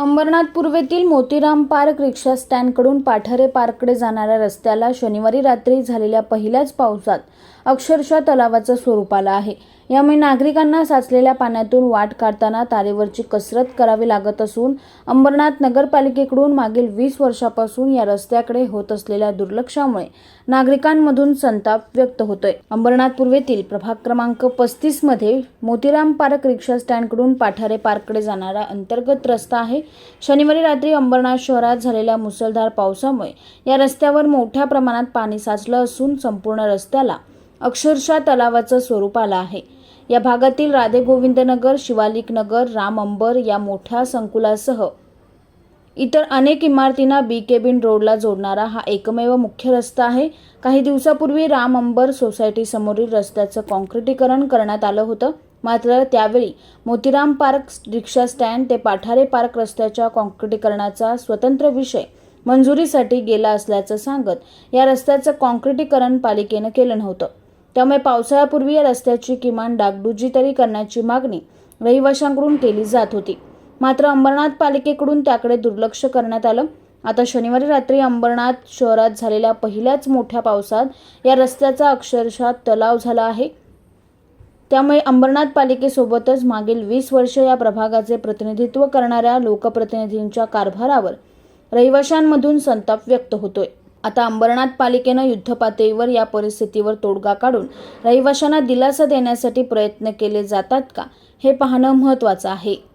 अंबरनाथ पूर्वेतील Motiram park rickshaw स्टँडकडून पाठारे पार्ककडे जाणाऱ्या रस्त्याला शनिवारी रात्री झालेल्या पहिल्याच पावसात अक्षरशः तलावाचं स्वरूप आलं आहे. यामुळे नागरिकांना साचलेल्या पाण्यातून वाट काढताना तारेवरची कसरत करावी लागत असून अंबरनाथ नगरपालिकेकडून मागील वीस वर्षापासून या रस्त्याकडे होत असलेल्या दुर्लक्षामुळे नागरिकांमधून संताप व्यक्त होतोय. अंबरनाथ पूर्वेतील प्रभाग क्रमांक पस्तीसमध्ये मोतीराम पार्क रिक्षा स्टँडकडून पाठारे पार्ककडे जाणारा अंतर्गत रस्ता आहे. शनिवारी रात्री अंबरनाथ शहरात झालेल्या मुसळधार पावसामुळे या रस्त्यावर मोठ्या प्रमाणात पाणी साचलं असून संपूर्ण रस्त्याला अक्षरशः तलावाचं स्वरूप आलं आहे. या भागातील राधे गोविंदनगर शिवालिक नगर राम अंबर या मोठ्या संकुलासह इतर अनेक इमारतींना बी केबिन रोडला जोडणारा हा एकमेव मुख्य रस्ता आहे. काही दिवसापूर्वी राम अंबर सोसायटीसमोरील रस्त्याचं कॉन्क्रिटीकरण करण्यात आलं होतं. मात्र त्यावेळी मोतीराम पार्क रिक्षा स्टँड ते पाठारे पार्क रस्त्याच्या कॉन्क्रिटीकरणाचा स्वतंत्र विषय मंजुरीसाठी गेला असल्याचं सांगत या रस्त्याचं कॉन्क्रिटीकरण पालिकेनं केलं नव्हतं. त्यामुळे पावसाळ्यापूर्वी या रस्त्याची किमान डागडुजी तरी करण्याची मागणी रहिवाशांकडून केली जात होती. मात्र अंबरनाथ पालिकेकडून त्याकडे दुर्लक्ष करण्यात आलं. आता शनिवारी रात्री अंबरनाथ शहरात झालेल्या पहिल्याच मोठ्या पावसात या रस्त्याचा अक्षरशः तलाव झाला आहे. त्यामुळे अंबरनाथ पालिकेसोबतच मागील वीस वर्ष या प्रभागाचे प्रतिनिधित्व करणाऱ्या लोकप्रतिनिधींच्या कारभारावर रहिवाशांमधून संताप व्यक्त होतोय. आता अंबरनाथ पालिकेनं युद्धपातळीवर या परिस्थितीवर तोडगा काढून रहिवाशांना दिलासा देण्यासाठी प्रयत्न केले जातात का? हे पाहणं महत्त्वाचं आहे.